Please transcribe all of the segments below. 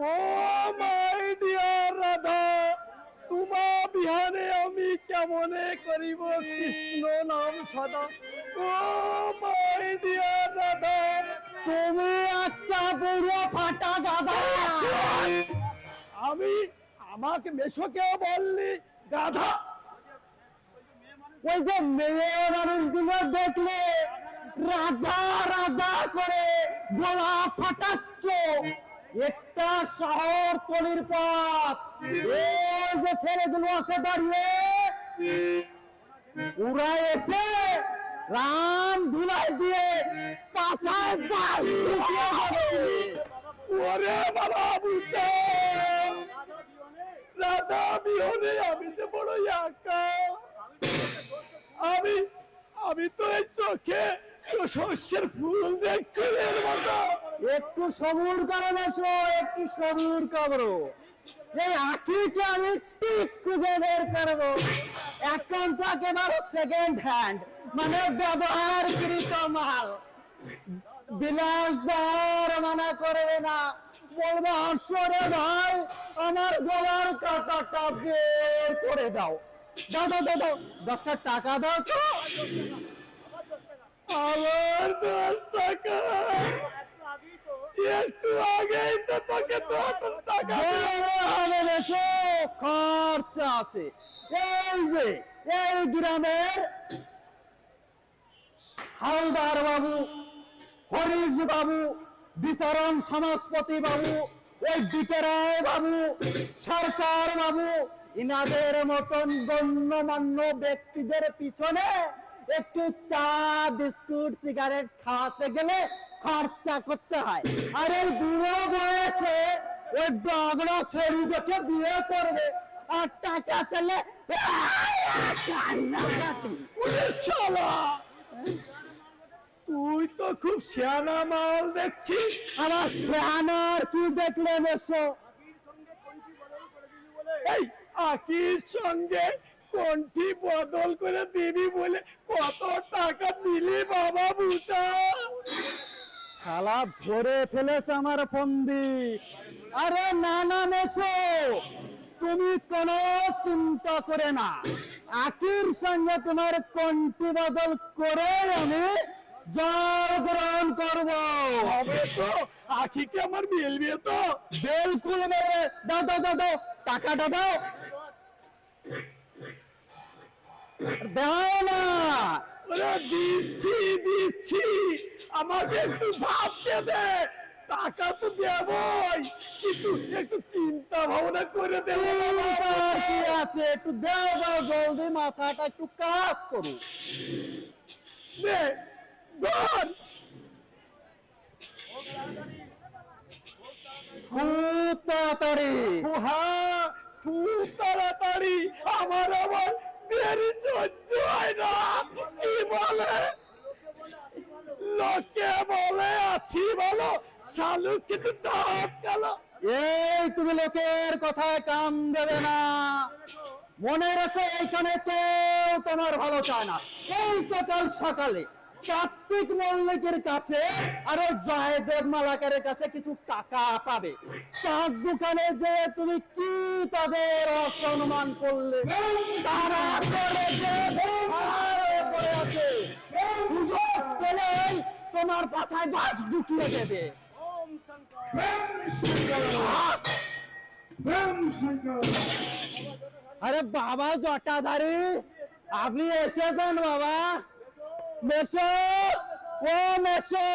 O my dear Radha, তোমা বিহানে আমি কেমনে করিব কৃষ্ণ নাম সদা? ও মাই ডিয়ার রাধা, তুমি একটা পুরো ফাটা গাধা। আমি আমাকে মেশোকেও বললি, গাধা। ওই যে মেয়ে মানুষগুলো দেখলে রাধা রাধা করে গলা ফাটাচ্ছ। একটা শহর তলির পথ। এই আছে দাঁড়িয়ে, ওরা এসে রাম ধুলাই দিয়ে পাছায় বাস ঢুকিয়ে দেবে। ওরে বাবা, বুঝতে? রাধা বিহনে, আমি যে বড় আমি আমি তো এই চোখে শস্যের ফুল দেখছি, এর মতো। একটু সবুর করো এসো একটু সবুর করো। এই আখিকে আমি ঠিক খুঁজে বের করব। এখন তো একেবারে সেকেন্ড হ্যান্ড মানে ব্যবহারকৃত মাল। বিলাস দর মানা করবে না। বলবে আসরে ভাই, আমার গলার কাটাটা বের করে দাও। দাও দাও দশটা টাকা দাও তো। আমার দশ টাকা। একটু আগেই তো তোকে টাকা বড় হবে বেশো খরচা আছে। এই যে এই গ্রামের হালদার বাবু হরিশ বাবু বিতরণ সমাজপতি বাবু ওই বিকেরায় বাবু সরকার বাবু ইনাদের মতন গণ্যমান্য ব্যক্তিদের পিছনে একটু চা বিস্কুট সিগারেট খাওয়াতে গেলে খরচা করতে হয়। আর এই বুড়ো বয়সে ওই ডগড়া ছেড়ি দেখে বিয়ে করবে। আর টাকা কান্নাকাটি। তুই তো খুব শিয়ানা মাল দেখছি আমার স্যানার কি দেখলেন এসো এই আকির সঙ্গে কোনটি বদল করে দিবি বলে কত টাকা দিলি বাবা বুঝা শালা ধরে ফেলেছে আমার ফন্দি। আরে না না মেশো তুমি কোনো চিন্তা করে না। আকির সঙ্গে তোমার কন্টি বদল করে আমি জল গ্রহণ করব। হবে তো আখিকে আমার মিলবে তো। বিলকুল মেরে দাও দাও দাও টাকাটা দাও। দাও না। ওরে দিচ্ছি দিচ্ছি। আমাকে একটু ভাবতে দে টাকা তো দেবই কিন্তু একটু চিন্তা ভাবনা করে দেবো কি আছে? একটু দাও দাও জলদি মাথাটা একটু কাজ করুন। দে ধর। খুব তাড়াতাড়ি। হ্যাঁ খুব তাড়াতাড়ি। আমার আবার সহ্য হয় না। কি বলে? লোকে বলে, আছি বলো। শালু কিন্তু দাঁত গেল। এই তুমি লোকের কথায় কান দেবে না। মনে রেখো, এইখানে কেউ তোমার ভালো চায় না। এই তো কাল সকালে কার্তিক মল্লিকের কাছে আর জয়দেব মালাকারের কাছে কিছু টাকা পাবে। চার দোকানে যে তুমি কি তাদের অসম্মান করলে তারা করে যে ভারে পড়ে আছে। সুযোগ পেলেই তোমার পাছায় বাস ঢুকিয়ে দেবে। আরে বাবা, জটাধারী, আপনি এসেছেন বাবা। মেসো ও মেশো।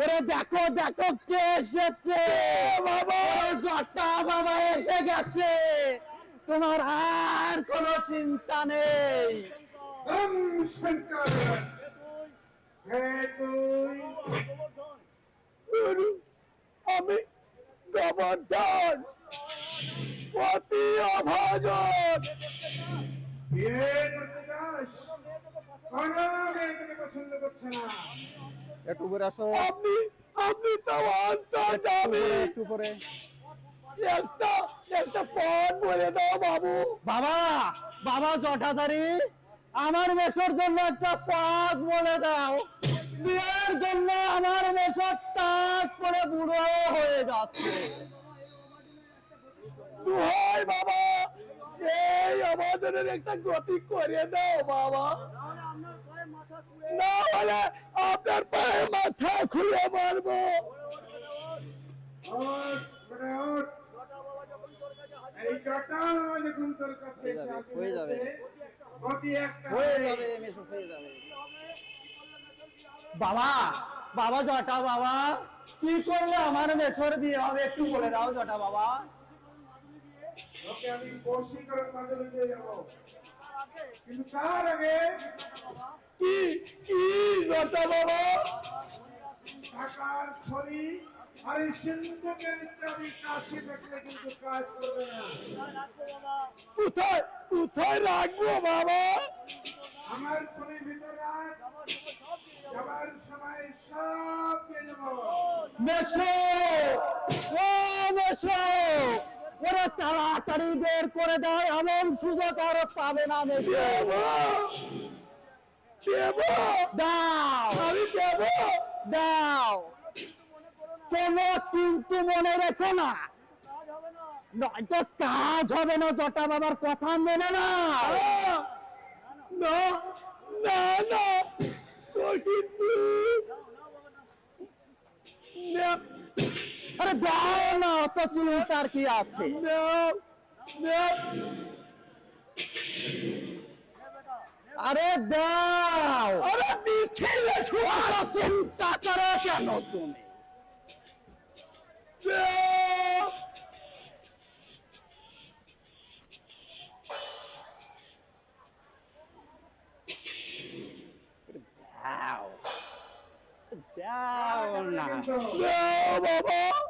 ওরে দেখো দেখো কে এসেছে। বাবা। জটা বাবা এসে গেছে। তোমার আর কোনো চিন্তা নেই। আমি গোবর্ধন অতি অভাজন। বিয়ে করতে যাস কোনো মেয়ে তোকে পছন্দ করছে না। একটু করে আসো। আপনি আপনি তো একটু করে একটা একটা পথ বলে দাও বাবু। বাবা বাবা জটাধারী আমার মেশোর জন্য একটা পথ বলে দাও। বিয়ের জন্য আমার মেশোর টাক করে বুড়ো হয়ে যাচ্ছে। দুহাই বাবা এই আমাদের একটা গতি করে দাও বাবা। না হলে আপনার পায়ে মাথা খুলে মারবো। ওঠ, বেটা, ওঠ। এই জটা যখন তোর কাছে হয়ে যাবে, হয়ে যাবে। হয়েছে, গতি একটা হয়ে যাবে মেসো হয়ে যাবে। বাবা বাবা জটা বাবা কি করলে আমার মেছোর বিয়ে হবে? একটু বলে দাও জটা বাবা। ওকে আমি যাব। কিন্তু তার আগে কি কি জটা বাবা? টাকার ছড়ি আর এই সিন্ধুকের ইত্যাদি কাছে দেখলে কিন্তু কাজ করবে না। কোথায় কোথায় রাখব বাবা? আমার ছড়ির ভিতর যাবার সময় সব দিয়ে যাব ও ওরা তাড়াতাড়ি বের করে দাও এমন সুযোগ আর পাবে না দাও। আমি দাও। কোনো কিন্তু মনে রেখো না। নয়তো কাজ হবে না জটা বাবার কথা মেনে না না না না কিন্তু না আরে দাও না অত চিন্তার কি আছে? আরে দাও। আরে দিচ্ছি রে চিন্তা করো কেন তুমি? দাও। দাও না। দাও বাবা।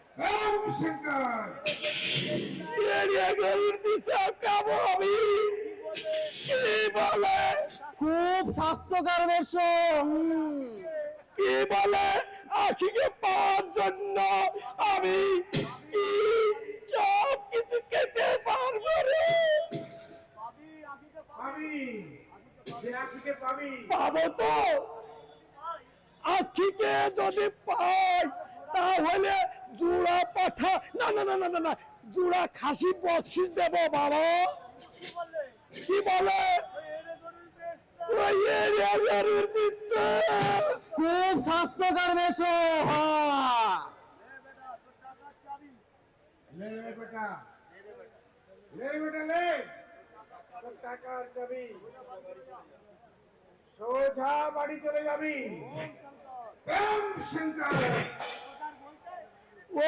ওম শঙ্কর। এরিয়া গরির কাবো আমি কি বলে? খুব স্বাস্থ্যকর বেশ কি বলে? আখিকে পাওয়ার জন্য আমি কি সব কিছু খেতে পারব রে? পাবি তো। আখিকে যদি পাই তাহলে জোড়া পাঠা না না না না না না জোড়া খাসি বকশিস দেব বাবা। কি বলে? খুব স্বাস্থ্যকর তোর টাকার চাবি। সোজা বাড়ি চলে যাবি। ওম শঙ্কর।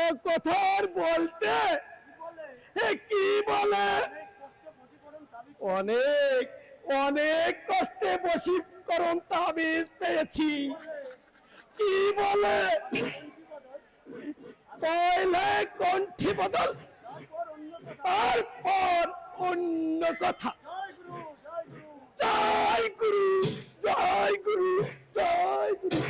ও কথা আর বলতে কি বলে? অনেক অনেক কষ্টে বশীকরণ তাবিজ পেয়েছি। কি বলে? পয়লা কণ্ঠি বদল, তারপর অন্য কথা। জয় গুরু জয় গুরু। জয় গুরু।